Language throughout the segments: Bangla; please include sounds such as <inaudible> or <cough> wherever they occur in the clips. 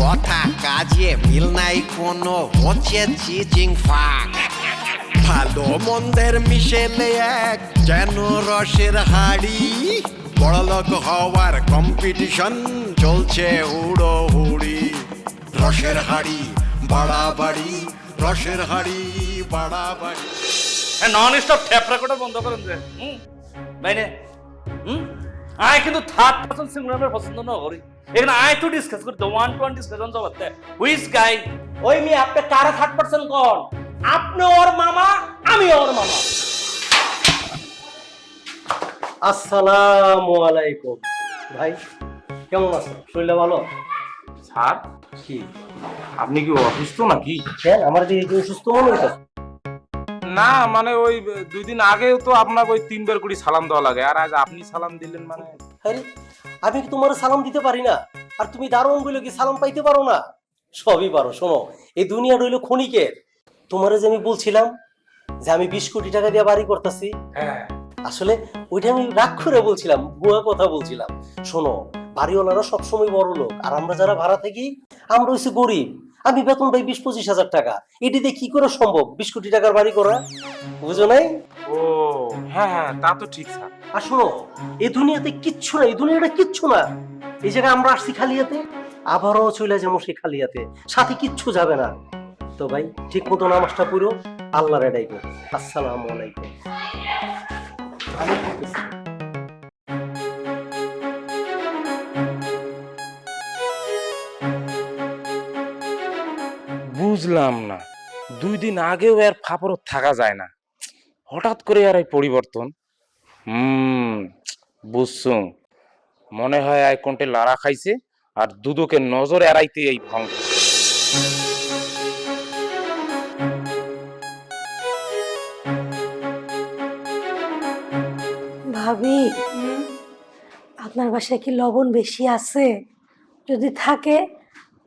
কথা কাজে মিল নাই কোনো হচ্ছে চিচিং ফাক। ভালো মন্দের মিশেলে এক যেন রসের হাড়ি। বড়লোক হওয়ার কম্পিটিশন চলছে হুড়ো হুড়ি রসের হাড়ি, বাড়াবাড়ি, রসের হাড়ি, বাড়াবাড়ি। নন স্টপ ট্যাপ রেকর্ডার বন্ধ করেন যে হুম, বাইরে। হুম? আয় কিন্তু থার্ড পার্সন সিঙ্গুলার পছন্দ না করি এখানে আয় তো ডিসকাস করতে ওয়ান টু ওয়ান ডিসকাশন চলাতে হুইস গাই ওই মেয়ে আপনি কারা থার্ড পার্সন কোন? আপনি ওর মামা আমি ওর মামা। আসসালামু আলাইকুম। ভাই কেমন আছেন? শরীরটা ভালো? স্যার? কি? আপনি কি অসুস্থ নাকি? কেন আমার দিকে কি সুস্থ মনে হইতাছে? না মানে ওই দুই দিন আগেও তো আপনাকে ওই তিনবার করে সালাম দেওয়া লাগে। আর আজ আপনি সালাম দিলেন মানে? আরে আমি কি তোমার সালাম দিতে পারি না? আর তুমি দারুণ বলে কি সালাম পাইতে পারো না? সবই পারো শোনো এই দুনিয়া রইল ক্ষণিকের। তোমারে যে আমি বলছিলাম যে আমি বিশ কোটি টাকা দিয়ে বাড়ি করতেছি হ্যাঁ। আসলে ওইটা আমি রাগ করে বলছিলাম ভুয়া কথা বলছিলাম। শোনো বাড়িওয়ালারা সবসময় বড় লোক আর আমরা যারা ভাড়া থাকি আমরা হচ্ছে গরিব। আমি বেতন পাই বিশ পঁচিশ হাজার টাকা। এটিতে কি করে সম্ভব? বিশ কোটি টাকার বাড়ি করা? বুঝো নাই? ও হ্যাঁ হ্যাঁ তা তো ঠিক স্যার। আর শোনো এই দুনিয়াতে কিচ্ছু না এই দুনিয়াটা কিচ্ছু না। এই জায়গায় আমরা আসছি খালিয়াতে আবারও চলে যাব সেই খালিয়াতে। সাথে কিচ্ছু যাবে না। তো ভাই ঠিক মতো নামাজটা পুরো আল্লাহর ডাইকো আসসালামু আলাইকুম। বুঝলাম না। দুই দিন আগেও এর ফাপড় থাকা যায় না। হঠাৎ করে আর এই পরিবর্তন। হুম বুঝছুম মনে হয় আই কোনটে লাড়া খাইছে আর দুদুকে নজর এড়াইতে এই ভঙ্গ। ভাবি, আপনার বাসায় কি লবণ বেশি আছে? যদি থাকে,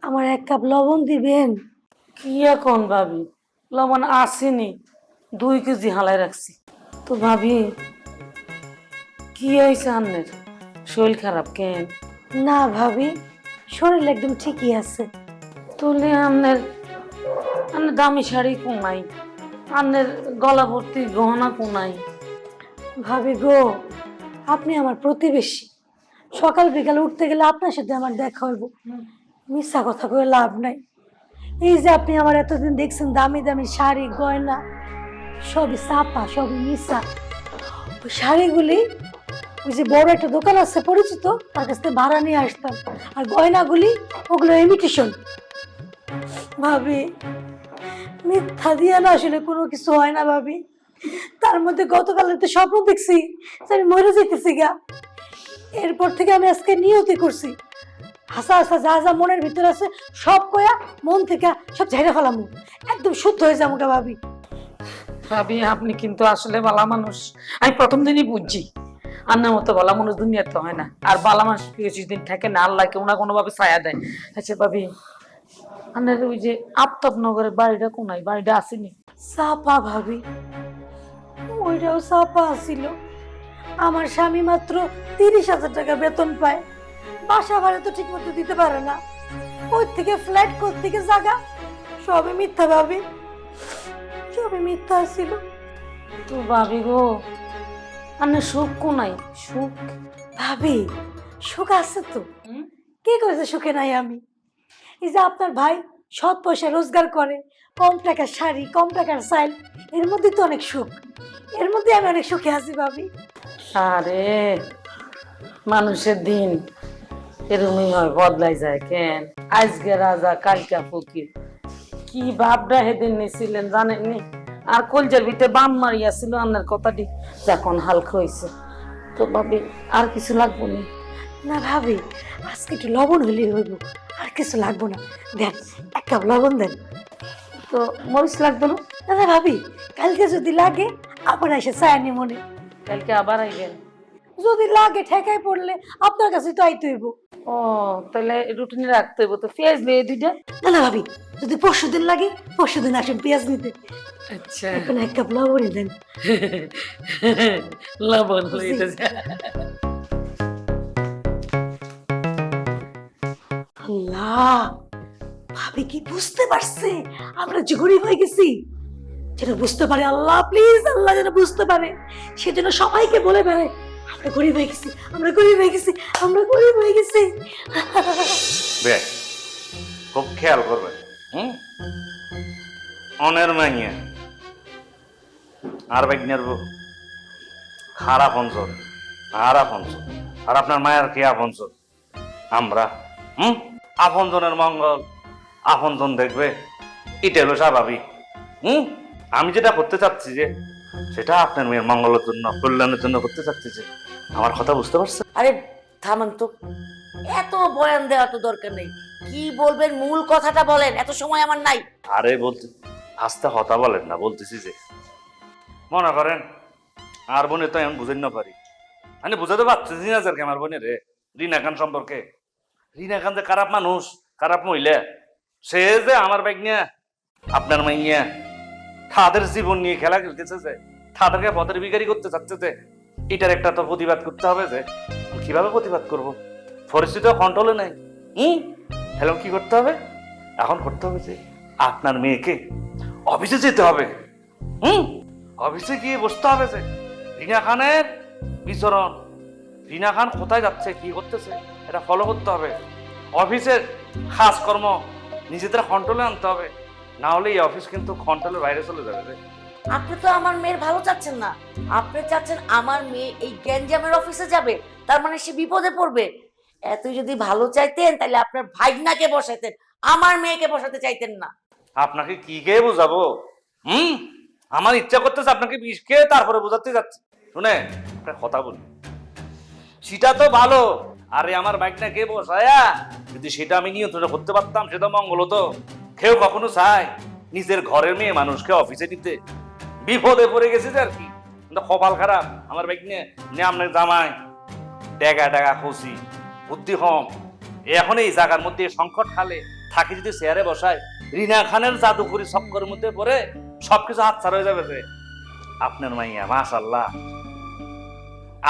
আমার এক কাপ লবণ দিবেন। কি এখন ভাবি? লবণ আসেনি দুই কেজি হালাই রাখছি। তো ভাবি কি হয়েছে আন্নের? শরীর খারাপ কেন? না ভাবি শরীর একদম ঠিকই আছে। তুলে আন্নের আন্নের দামি শাড়ি কোনাই আন্নের গলা ভর্তি গহনা কোনাই ভাবি গো আপনি আমার প্রতিবেশী। সকাল বিকাল উঠতে গেলে আপনার সাথে আমার দেখা হইব। মিথ্যা কথা করে লাভ নাই। এই যে আপনি আমার এতদিন দেখছেন দামি দামি শাড়ি, গয়না, সবই সাপা সবই মিশা ওই শাড়িগুলি, ওই যে বড় একটা দোকান আছে পরিচিত, তার কাছ থেকে ভাড়া নিয়ে আসতাম। আর গয়নাগুলি, ওগুলো ইমিটেশন ভাবি, মিথ্যা দিয়ে না আসলে কোনো কিছু হয় না ভাবি। তার মধ্যে গতকাল তো স্বপ্ন দেখছি আমি মরে যেতেছি গা। এরপর থেকে আমি আজকে নিয়তি করছি। হাসা হাসা যা যা মনের ভিতরে আছে সব কয়া মন থেকে সব ঝেড়ে ফেলাম। একদম শুদ্ধ হয়ে যাব গা ভাবি। ভাবি আপনি কিন্তু আসলে বালা মানুষ। আমি প্রথম দিনই বুঝছি। আন্নার মতো বালা মানুষ দুনিয়াতে হয় না। আর বালা মানুষ কিছুদিন থাকে না আল্লাহ কেউ না কোনোভাবে ছায়া দেয়। আচ্ছা ভাবি আন্নার ওই যে আফতাবনগরের বাড়িটা কোনাই বাড়িটা আসেনি? সাপা ভাবি। ওইটাও সাপা আসিল আমার স্বামী মাত্র তিরিশ হাজার টাকা বেতন পায়। বাসা ভাড়া তো ঠিক মতো দিতে পারে না। ওই থেকে ফ্ল্যাট কোথ থেকে জায়গা সবই মিথ্যা ভাবি। সবই মিথ্যা আসিল তো ভাবি গো আন্নার সুখ কোনাই সুখ? ভাবি সুখ আছে তো। কি করেছে সুখে নাই আমি? এই যে আপনার ভাই সৎ পয়সা রোজগার করে কম টাকার শাড়ি কম টাকার সাইল এর মধ্যে তো অনেক সুখ। এর মধ্যে আমি অনেক সুখে আছি ভাবি। আরে মানুষের দিন। এরমই হয় বদলাই যায় কেন? আজকে রাজা কালকা ফকির। কি ভাবটা হেদিন নিছিলেন জানেননি আর কলজার ভিতরে বাম মারিয়াছিল আপনার কথাটি। যখন হালকা হয়েছে তো ভাবি আর কিছু লাগবো না? না ভাবি আজকে একটু লবণ হলেই হইব। আর কিছু লাগবো না। দেন এক কাপ লবণ দেন। তো মরিচ লাগবে না? না ভাবি কালকে যদি লাগে আবার এসে চায় নি। মনে কালকে আবার আইবেন? যদি লাগে ঠেকায় পড়লে আপনার কাছে তো আইতে হইব। ও তাহলে রুটিনে রাখতে হইব তো পেঁয়াজ দুইটা? না না ভাবি যদি পরশু দিন লাগে পরশু দিন আসেন পেঁয়াজ নিতে। আচ্ছা। এখন এক কাপ লবণই দেন। <laughs> লবণ লইতেছে আল্লাহ ভাবি কি বুঝতে পারছে? আমরা যে গরিব হয়ে গেছি। যেন বুঝতে পারে আল্লাহ প্লিজ আল্লাহ যেন বুঝতে পারে। সেজন্য সবাইকে বলে বেড়ায় আমরা গরিব হয়ে গেছি, আমরা গরিব হয়ে গেছি, আমরা গরিব হয়ে গেছি। খুব খেয়াল করবেন হুম? অনের মাইয়া, আর বাইকনের বউ, খারাপ অঞ্চল খারাপ অঞ্চল। আর আপনার মায়ের কি আপনজন আমরা, হুম? আপনজনের মঙ্গল, আপনজন দেখবে এটা হলো স্বাভাবিক, হুম? আমি যেটা করতে চাচ্ছি যে সেটা আপনার মেয়ের মঙ্গলের জন্য কল্যাণের জন্য করতে চাচ্ছি আমার কথা বুঝতে পারছেন? আরে থামান তো এত বয়ান দেওয়া তো দরকার নেই। কি বলবেন মূল কথাটা বলেন এত সময় আমার নাই। আরে বলতে আস্তে হতা বলেন না বলতেছি যে মনে করেন আর বোনে তো এমন বুঝেন না পারি। আমি বুঝাতে পারতেছি না স্যার আমার বোনের রে রিনা খান সম্পর্কে। রিনা খান যে খারাপ মানুষ খারাপ মহিলা সে যে আমার ব্যাগ নিয়ে আপনার মাইয়া তাদের জীবন নিয়ে খেলা খেলতেছে যে, তাদেরকে পথের বিকারি করতে চাচ্ছে যে, এটার একটা তো প্রতিবাদ করতে হবে যে কীভাবে প্রতিবাদ করব? পরিস্থিতি কন্ট্রোলে নাই। হুম? তাহলে কি করতে হবে? এখন করতে হবে যে, আপনার মেয়েকে অফিসে যেতে হবে। হুম? অফিসে গিয়ে বসতে হবে যে, রিনা খানের বিচরণ। রিনা খান কোথায় যাচ্ছে, কি করতেছে, এটা ফলো করতে হবে। অফিসের কাজকর্ম নিজেদের কন্ট্রোলে আনতে হবে। না হলে এই অফিস কিন্তু কন্ট্রোলের বাইরে চলে যাবে রে। আপনি তো আমার মেয়ের ভালো চাচ্ছেন না। আপনি চাচ্ছেন আমার মেয়ে এই গ্যাঞ্জামের অফিসে যাবে তার মানে সে বিপদে পড়বে। এত যদি ভালো চাইতেন তাহলে আপনার ভাইগনাকে বসাতেন আমার মেয়েকে বসাতে চাইতেন না। আপনাকে কি খেয়ে বোঝাবো? হুম? আমার ইচ্ছা করতেছে আপনাকে বিষ খেয়ে তারপরে বোঝাতে যাচ্ছে। শুনে একটা কথা বলি। সেটা তো ভালো। আরে আমার বাইকটা কে বসায়া? যদি সেটা আমি নিয়ন্ত্রণ করতে পারতাম সেটা মঙ্গল হতো। কেউ কখনো চায় নিজের ঘরের মেয়ে মানুষকে অফিসে নিতে বিপদে পড়ে গেছে যে আর কি। কপাল খারাপ। আমার বাইক নিয়ে নিয়ে আপনার জামাই ডেগা ডেগা খুশি, বুদ্ধি কম এখন এই জায়গার মধ্যে সংকট খালে, থাকি যদি চেয়ারে বসায়, রিনা খানের জাদুকরি চক্করের মধ্যে পড়ে, সবকিছু হাতছাড়া হয়ে যাবে যে। আপনার মাইয়া মাশাল্লাহ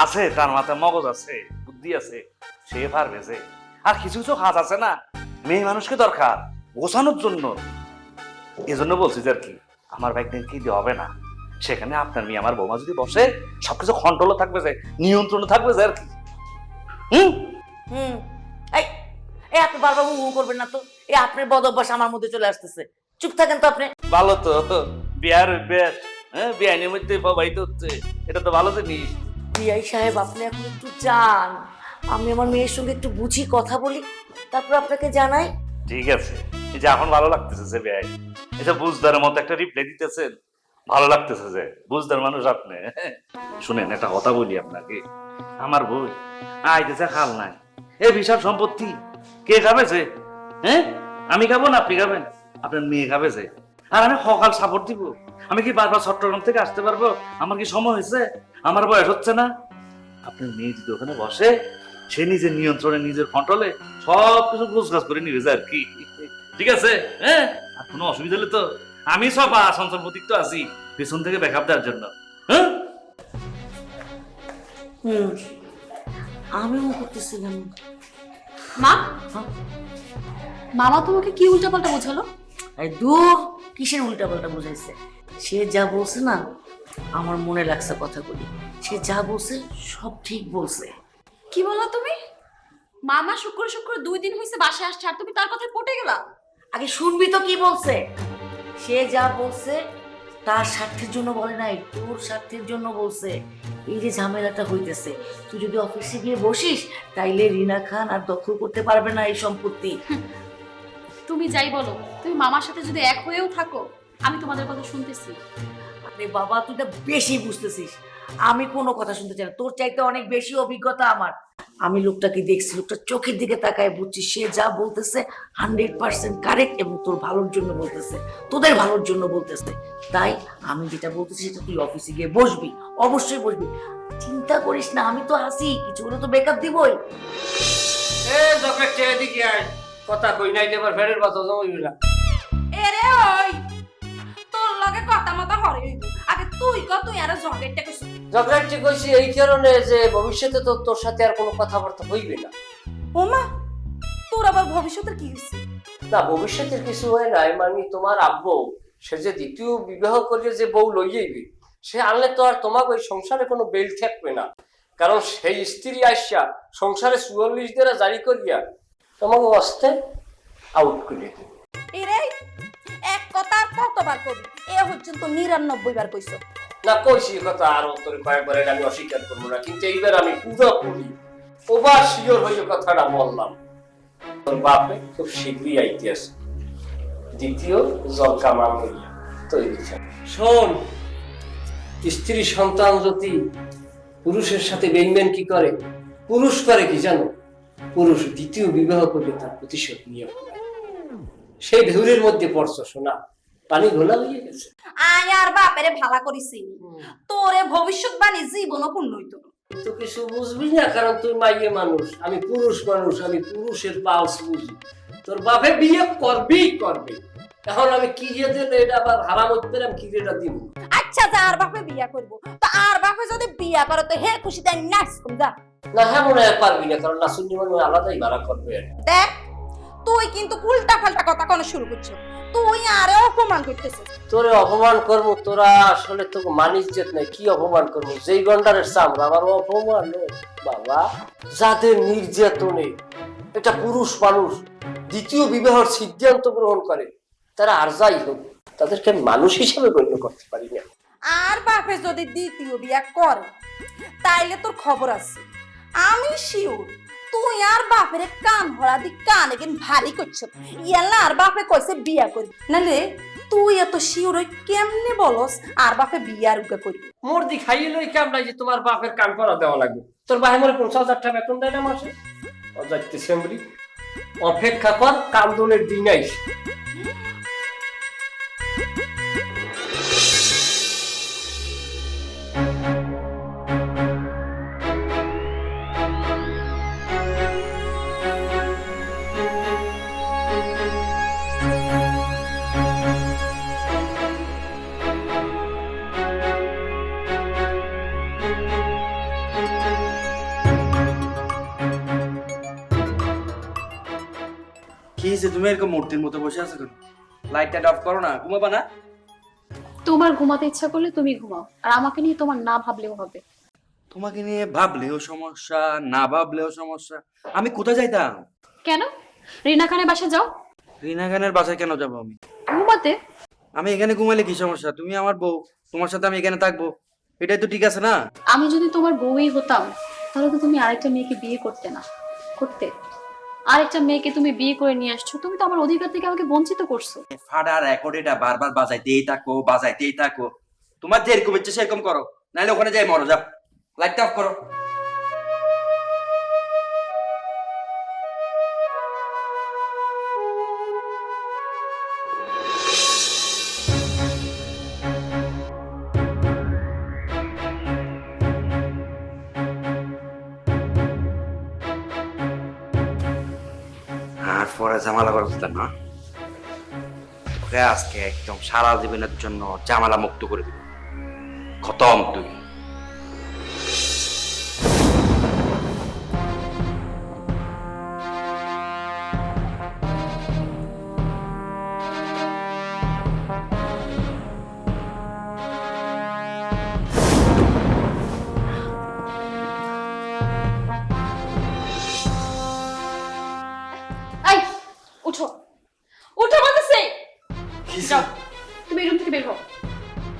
আছে, তার মাথায় মগজ আছে, বুদ্ধি আছে, সে পারবে যে। আর কিছু কিছু কাজ আছে না, মেয়ে মানুষকে দরকার। গোছানোর জন্য। এজন্য বলছি যে আর কি আমার বাইক নিয়ে কি দিয়ে হবে না। সেখানে আপনার মেয়ে আমার বৌমা যদি বসে সবকিছু কন্ট্রোলে থাকবে যে নিয়ন্ত্রণে থাকবে যে আর কি। হুম? হুম। এই এই আপনি বারবার হু হু করবেন না তো। এই আপনার বদ অভ্যাস আমার মধ্যে চলে আসতেছে। চুপ থাকেন তো আপনি। ভালো তো। বিয়ার অভ্যাস হ্যাঁ বিয়ানের মধ্যে প্রবাহিত হচ্ছে। এটা তো ভালো তো জিনিস। বিআই সাহেব আপনি এখন একটু যান। আমি আমার মেয়ের সঙ্গে একটু বুঝি কথা বলি তারপর আপনাকে জানাই। ঠিক আছে। এই যে এখন ভালো লাগতেছে যে বিয়াই এই যে বুঝদারের মতো একটা রিপ্লাই দিতেছেন, ভালো লাগতেছে যে বুঝদার মানুষ আপনি। শুনেন, একটা কথা বলি আপনাকে। আমার বই আইতেছে খাল নাই, এ বিশাল সম্পত্তি কে খাবে যে? হ্যাঁ? আমি খাব না আপনি খাবেন? আপনার মেয়ে খাবে যে। আর আমি সকাল সাপোর্ট দিব। আমি কি বারবার চট্টগ্রাম থেকে আসতে পারব? আমার কি সময় হয়েছে? আমার বয়স হচ্ছে না। আপনার মেয়ে যদি ওখানে বসে, সে নিজের নিয়ন্ত্রণে, নিজের কন্ট্রোলে সব কিছু গোছগাছ করে নিবে আর কি। ঠিক আছে? হ্যাঁ? আর কোনো অসুবিধা হলে তো আমি সব আসানসোল প্রতীক তো আছি পেছন থেকে ব্যাকআপ দেওয়ার জন্য। হ্যাঁ? আমিও করতেছিলাম। মা? মামা তোমাকে কি উল্টাপাল্টা বোঝালো? দূর কিসের উল্টা পাল্টা বুঝাইছে? সে যা বলছে না আমার মনে লাগছে কথাগুলি। সে যা বলছে সব ঠিক বলছে। কি বললা তুমি? মামা শুক্র শুক্র দুই দিন হয়েছে বাসায় আসছে আর তুমি তার কথায় পটে গেলা? আগে শুনবি তো কি বলছে? সে যা বলছে তার স্বার্থের জন্য বলে নাই তোর স্বার্থের জন্য বলছে। এই যে ঝামেলাটা হইতেছে তুই যদি অফিসে গিয়ে বসিস তাইলে রিনা খান আর দখল করতে পারবে না এই সম্পত্তি। তুমি যাই বলো তুমি মামার সাথে যদি এক হয়েও থাকো আমি তোমাদের কথা শুনতেছি। আরে বাবা তুই তো বেশি বুঝতেছিস। আমি কোনো কথা শুনতে চাই না। তোর চাইতে অনেক বেশি অভিজ্ঞতা আমার। আমি লোকটাকে দেখছি? লোকটা চোখের দিকে তাকায় বুঝছি সে যা বলতেছে হান্ড্রেড পার্সেন্ট কারেক্ট এবং তোর ভালোর জন্য বলতেছে তোদের ভালোর জন্য বলতেছে। তাই আমি যেটা বলতেছি সেটা তুই অফিসে গিয়ে বসবি অবশ্যই বসবি। চিন্তা করিস না আমি তো হাসি কিছু হলে তো বেকআপ দিবই। এ জকে চেয়ে দিকে আয় কথা কই নাই এবার ফেরের কথা জমাইবি না। এরে ওই তোর লগে কথা মতো হরে হইব। তুই ক তুই আর জগেরটা কইছ ঝগড়াটি কইছি এই কারণে যে ভবিষ্যতে তো তোর সাথে আর কোনো কথাবার্তা হইবে না। ওমা তোর আবার ভবিষ্যতের কি হইছে? না ভবিষ্যতের কিছু হয় নাই মানে তোমার আব্বু সে যে দ্বিতীয় বিবাহ করিয়ে যে বউ লইয়েইবে সে আনলে তো আর তোমাকে ওই সংসারে কোনো বেল থাকবে না। কারণ সেই স্ত্রী আসিয়া সংসারে চুয়াল্লিশ দিনে জারি করিয়া তোমাকে অস্তে আউট করে দেবে। কথা কতবার কবি? এ পর্যন্ত নিরানব্বই বার কইছ। না কইছি কথা আরও তোর কয়েকবার এটা আমি অস্বীকার করব না কিন্তু এইবার আমি পুরোপুরি ওভার শিওর হয়ে কথাটা বললাম। তোর বাপে খুব শীঘ্রই আইতে আসে। দ্বিতীয় জল কামান হইয়া তৈরি শোন স্ত্রী সন্তান যদি পুরুষের সাথে বেইমেন কি করে? পুরুষ করে কি জানো? পুরুষ দ্বিতীয় বিবাহ করলে তার প্রতিশোধ নিয়ে। সেই ঢেউরের মধ্যে পড়ছো শোনা পানি ঘোলা হয়ে গেছে। আয় আর বাপেরে ভালা করিছি তোরে ভবিষ্যৎবাণী জীবনও পূর্ণ হইতো তো কিছু বুঝবি না কারণ তুই মাইয়ে মানুষ। আমি পুরুষ মানুষ আমি পুরুষের পালস বুঝি। তোর বাপে বিয়ে করবেই করবে। এখন আমি কি যে দিলে এটা আবার হারাম আমি কি যেটা দিব? আচ্ছা যা আর বাপে বিয়া করব। তো আর বাপে যদি বিয়া করে তো হে খুশি তাই নাচ না হ্যাঁ মনে পারবি না কারণ নাসুন্নি মানুষ আলাদাই ভাড়া করবে দেখ তুই কিন্তু উল্টা পাল্টা কথা কোনো শুরু করছ। তুই আরে অপমান করতেছিস। তোরে অপমান করব তোরা আসলে তোকে মানিস যেত নাই কি অপমান করব? যেই গন্ডারের চামড়া আমার অপমান বাবা যাদের নির্যাতনে এটা পুরুষ মানুষ দ্বিতীয় বিবাহের সিদ্ধান্ত গ্রহণ করে তারা আর যাই হোক তাদেরকে মানুষ হিসেবে গণ্য করতে পারি না। আর বাপে যদি দ্বিতীয় বিয়া করে তাইলে তোর খবর আছে। আমি শিওর তুই আর বাপের কান ভরা দি কান এগিন ভারী করছ। ইয়ালা আর বাপে কইছে বিয়া করবি নালে তুই এত শিওর কেমনে বলস আর বাপে বিয়ার উকে করবি মোরদি খাইয়ে লই কেমন যে তোমার বাপের কান করা দেওয়া লাগবে? তোর বাহে মনে পঞ্চাশ হাজার টাকা বেতন দেয় না মাসে? অপেক্ষা কর কান্দনের দিন আইস মূর্তির মতো বসে আছো কেন? লাইটটা অফ করো না ঘুমাবা না। তোমার ঘুমাতে ইচ্ছা করলে তুমি ঘুমাও আর আমাকে নিয়ে তোমার না ভাবলেও হবে। তোমাকে নিয়ে ভাবলেও সমস্যা না ভাবলেও সমস্যা। আমি কোথায় যাইতাম? কেন? রিনা খানের বাসা যাও। রিনা খানের বাসায় কেন যাব আমি? ঘুমাতে। আমি এখানে ঘুমালে কি সমস্যা? তুমি আমার বউ তোমার সাথে আমি এখানে থাকব। এটাই তো ঠিক আছে না? আমি যদি তোমার বউই হতাম তাহলে তো তুমি আরেকটা মেয়েকে বিয়ে করতে না করতে। আরেকটা মেয়েকে তুমি বিয়ে করে নিয়ে আসছো, তুমি তো আমার অধিকার থেকে আমাকে বঞ্চিত করছ। ফাডা রেকর্ড এটা বারবার বাজাইতেই থাকো বাজাইতেই থাকো। তোমার যেরকম ইচ্ছে সেরকম করো নাহলে ওখানে যাই মরো, যাও। লাইটটা অফ করো। পরে ঝামেলা করতে না। ওকে আজকে একদম সারা জীবনের জন্য ঝামেলা মুক্ত করে দিব খতম তুই।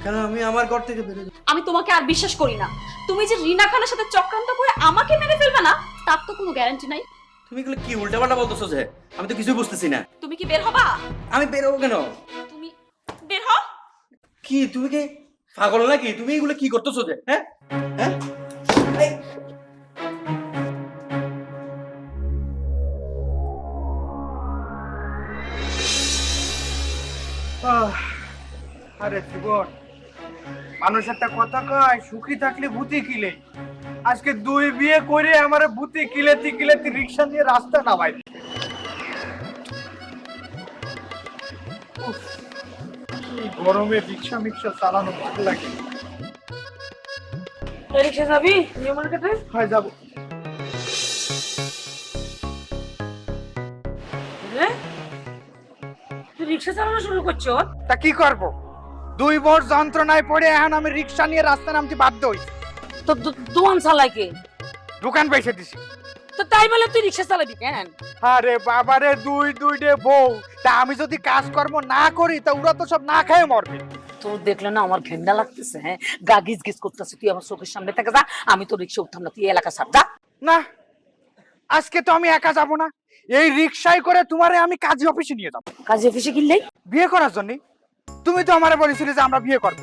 কেন আমি আমার ঘর থেকে বেরোই? আমি তোমাকে আর বিশ্বাস করি না। তুমি যে রিনা খানের সাথে চক্রান্ত করে আমাকে মেরে ফেলবে না তার তো কোনো গ্যারান্টি নাই। তুমি এগুলো কি উল্টাপাল্টা বলতেছো যে? আমি তো কিছুই বুঝতেছি না। তুমি কি বের হবা? আমি বের হব কেন? তুমি বের হও। কি তুমি কি পাগল নাকি? তুমি এগুলো কি করতেছো যে? হ্যাঁ? হ্যাঁ? আরে জীবন। মানুষ একটা কথা কয় সুখী থাকলে ভূতি কিলে। আজকে দুই বিয়ে করে আমার ভূতি কিলেতি কিলেতি রিক্সা নিয়ে রাস্তা নামাই গরমে রিক্সা মিক্সা চালানো ভালো লাগে। রিক্সা যাবি? নিউ মার্কেটে হয় যাব। তুই রিক্সা চালানো শুরু করছ? তা কি করব? দুই বছর যন্ত্রণায় পড়ে এখন আমি রিক্সা নিয়ে রাস্তা নামতে বাধ্য হইছি। তো দো- দোয়ান চালাই কে দোকান পয়সা দিছি। তো তাই বলে তুই রিক্সা চালাবি কেন? আরে বাবারে দুই দুই ডে বউ। তা আমি যদি কাজকর্ম না করি তা ওরা তো সব না খেয়ে মরবে। তোর দেখলে না আমার ঘেন্না লাগতেছে হ্যাঁ? গা গিজ গিজ করতেছে তুই আমার চোখের সামনে থেকে যা আমি তো রিক্সা উঠতাম না তুই এলাকা ছাড় যা। না আজকে তো আমি একা যাব না। এই রিক্সায় করে তোমারে আমি কাজী অফিসে নিয়ে যাব। কাজে অফিসে কিনলেই বিয়ে করার জন্য? তুমি তো আমারে বলেছিলে যে আমরা বিয়ে করব।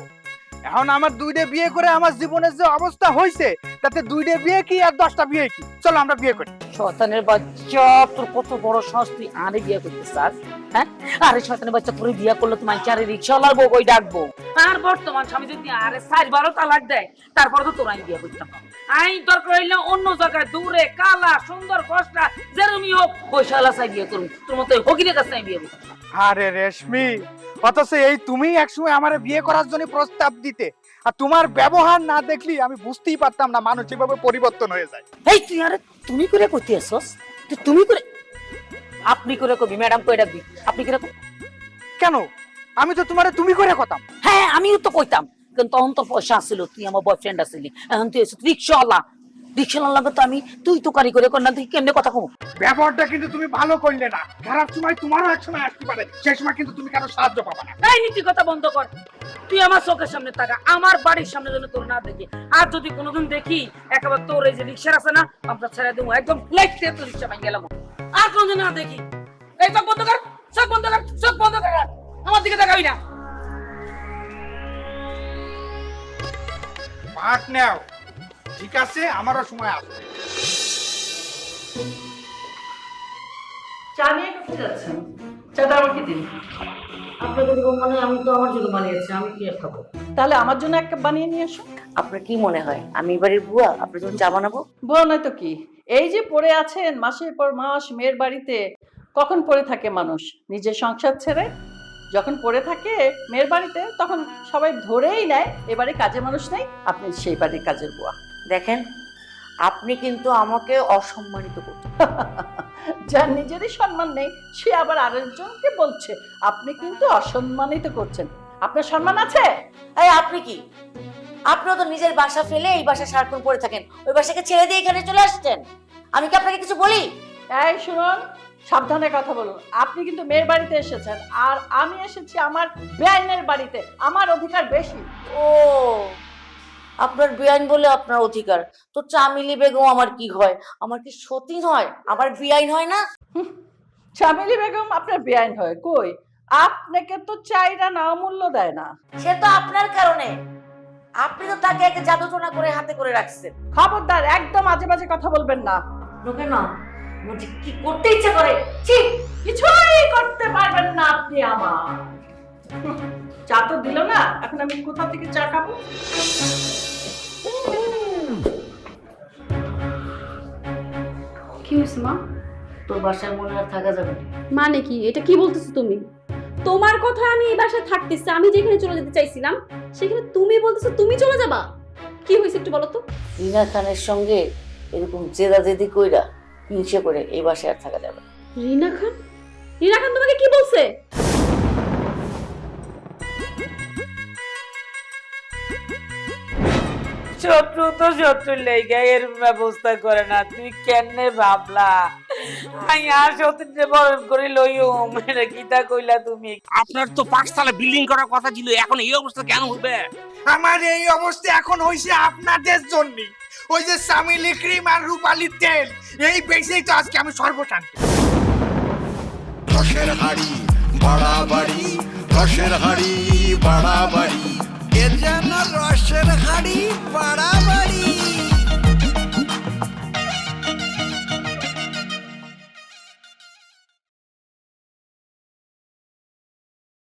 এখন আমার দুইটা বিয়ে করে আমার জীবনের যে অবস্থা হয়েছে তাতে দুইটা বিয়ে কি আর দশটা বিয়ে কি? চলো আমরা বিয়ে করি। শয়তানের বাচ্চা, তোর কত বড় সাহস আরে বিয়ে করতে চাস? হ্যাঁ? আরে শয়তানের বাচ্চা, তোর বিয়ে করলে তোমার কি আরে রিক্সাওয়ালার বউ কই ডাকবো? আর বর্তমান স্বামী যদি আরে বারো তালাক দেয়, তারপরে তো তোর আমি বিয়ে করতাম আইন দরকার হইলে অন্য জায়গায় দূরে, কালা, সুন্দর, কষ্টা, যেরমই হোক পয়সাওয়ালা চাই বিয়ে করুন। তোর মতো হকিনের কাছে আমি বিয়ে করতাম আরে রেশমি অথচ এই তুমি একসময় আমার বিয়ে করার জন্য প্রস্তাব দিতে। আর তোমার ব্যবহার না দেখলি আমি বুঝতেই পারতাম না মানুষ এভাবে পরিবর্তন হয়ে যায়। এই তুই আরে তুমি করে কইতে আসছস? তুই তুমি করে আপনি করে কবি ম্যাডাম কই ডাকবি? আপনি করে কবি। কেন? আমি তো তোমারে তুমি করে কথাম হ্যাঁ আমিও তো কইতাম। কিন্তু তখন তো পয়সা আসছিল তুই আমার বয়ফ্রেন্ড আসছিলি এখন তুই এসে রিক্সাওয়ালা। রিক্সাওয়ালা লাগে তো আমি। তুই তো কারি করে কর না তুই কেমনে কথা কম ব্যবহারটা কিন্তু তুমি ভালো করলে না। খারাপ সময় তোমারও এক সময় আসতে পারে সেই সময় কিন্তু তুমি কারও সাহায্য পাবে না? এই নীতি কথা বন্ধ কর। তুই আমার চোখের সামনে থাকা আমার বাড়ির সামনে যেন তোর না দেখি। আর যদি কোনোদিন দেখি একেবারে তোর এই যে রিক্সা আছে না আমরা ছেড়ে দেবো একদম ফ্লাইট দিয়ে তোর রিক্সা ভেঙে গেলাম। আর কোনোদিন না দেখি। এই চোখ বন্ধ কর চোখ বন্ধ কর চোখ বন্ধ কর। আমার দিকে তাকাবি না। পাট নাও। ঠিক আছে আমারও সময় আসবে চা নিয়ে কোথায় যাচ্ছেন? চাটা আমাকে দিন। আপনাদের মানে আমি তো আমার জন্য বানিয়েছি আমি কি খাব? তাহলে আমার জন্য এক কাপ বানিয়ে নিয়ে এসো আপনার কি মনে হয়? আমি এবারের বুয়া আপনার জন্য চা বানাবো? বলো নয় তো কি? এই যে পড়ে আছেন মাসের পর মাস মেয়ের বাড়িতে কখন পড়ে থাকে মানুষ? নিজের সংসার ছেড়ে? যখন পড়ে থাকে মেয়ের বাড়িতে তখন সবাই ধরেই নেয় এবারে কাজের মানুষ নেই আপনি সেই বাড়ির কাজের বুয়া দেখেন আপনি কিন্তু আমাকে অসম্মানিত করছেন। <laughs> যার নিজেরই সম্মান নেই সে আবার আরেকজনকে বলছে আপনি কিন্তু অসম্মানিত করছেন। আপনার সম্মান আছে? এই আপনি কি? আপনিও তো নিজের বাসা ফেলে এই বাসা সারাক্ষণ পড়ে থাকেন। ওই বাসাকে ছেড়ে দিয়ে এখানে চলে আসছেন? আমি কি আপনাকে কিছু বলি? এই শুনুন সাবধানে কথা বলুন। আপনি কিন্তু মেয়ের বাড়িতে এসেছেন আর আমি এসেছি আমার বেআইনের বাড়িতে। আমার অধিকার বেশি। ও আপনার বেআইন বলে আপনার অধিকার। তো চামিলি বেগম আমার কি হয়? আমার কি সতীন হয়? আমার বেআইন হয় না? চামেলি বেগম আপনার বেআইন হয়। কই? আপনাকে তো চাইরা না মূল্য দেয় না। সে তো আপনার কারণে। আপনি তো তাকে একে জাদুটোনা করে হাতে করে রাখছেন। খবরদার একদম আজে বাজে কথা বলবেন না। লোকে না যে কি করতে ইচ্ছা করে? ঠিক কিছুই করতে পারবেন না আপনি আমার। চা তো দিল না এখন আমি কোথা থেকে চা খাব? কি হয়েছে মা? তোর বাসায় মনে আর থাকা যাবে না। মানে কি? এটা কি বলতেছো তুমি? তোমার কথা আমি এই বাসায় থাকতেছি আমি যেখানে চলে যেতে চাইছিলাম সেখানে তুমি বলতেছো তুমি চলে যাবা? কি হয়েছে একটু বলো তো। রিনা খানের সঙ্গে এরকম জেদা জেদি কইরা হিংসে করে এই বাসায় আর থাকা যাবে। রিনা খান? রিনা খান তোমাকে কি বলছে? শত্রু তো শত্রু লেগে এর ব্যবস্থা করে না তুই কেনে ভাবলা? আই আর শত্রুতে বরণ করে লইও মেরে গীতা কইলা তুমি? আপনার তো পাঁচতলা বিল্ডিং করার কথা ছিল এখন এই অবস্থা কেন হবে? আমার এই অবস্থা এখন হয়েছে আপনাদের জন্য। ওই যে সামিলি ক্রিম আর রূপালি তেল এই বেশিই তো আজকে আমি সর্বশান্তি। রসের হাড়ি বাড়াবাড়ি রসের হাড়ি বাড়াবাড়ি। এ যেন রসের হাড়ি বাড়াবাড়ি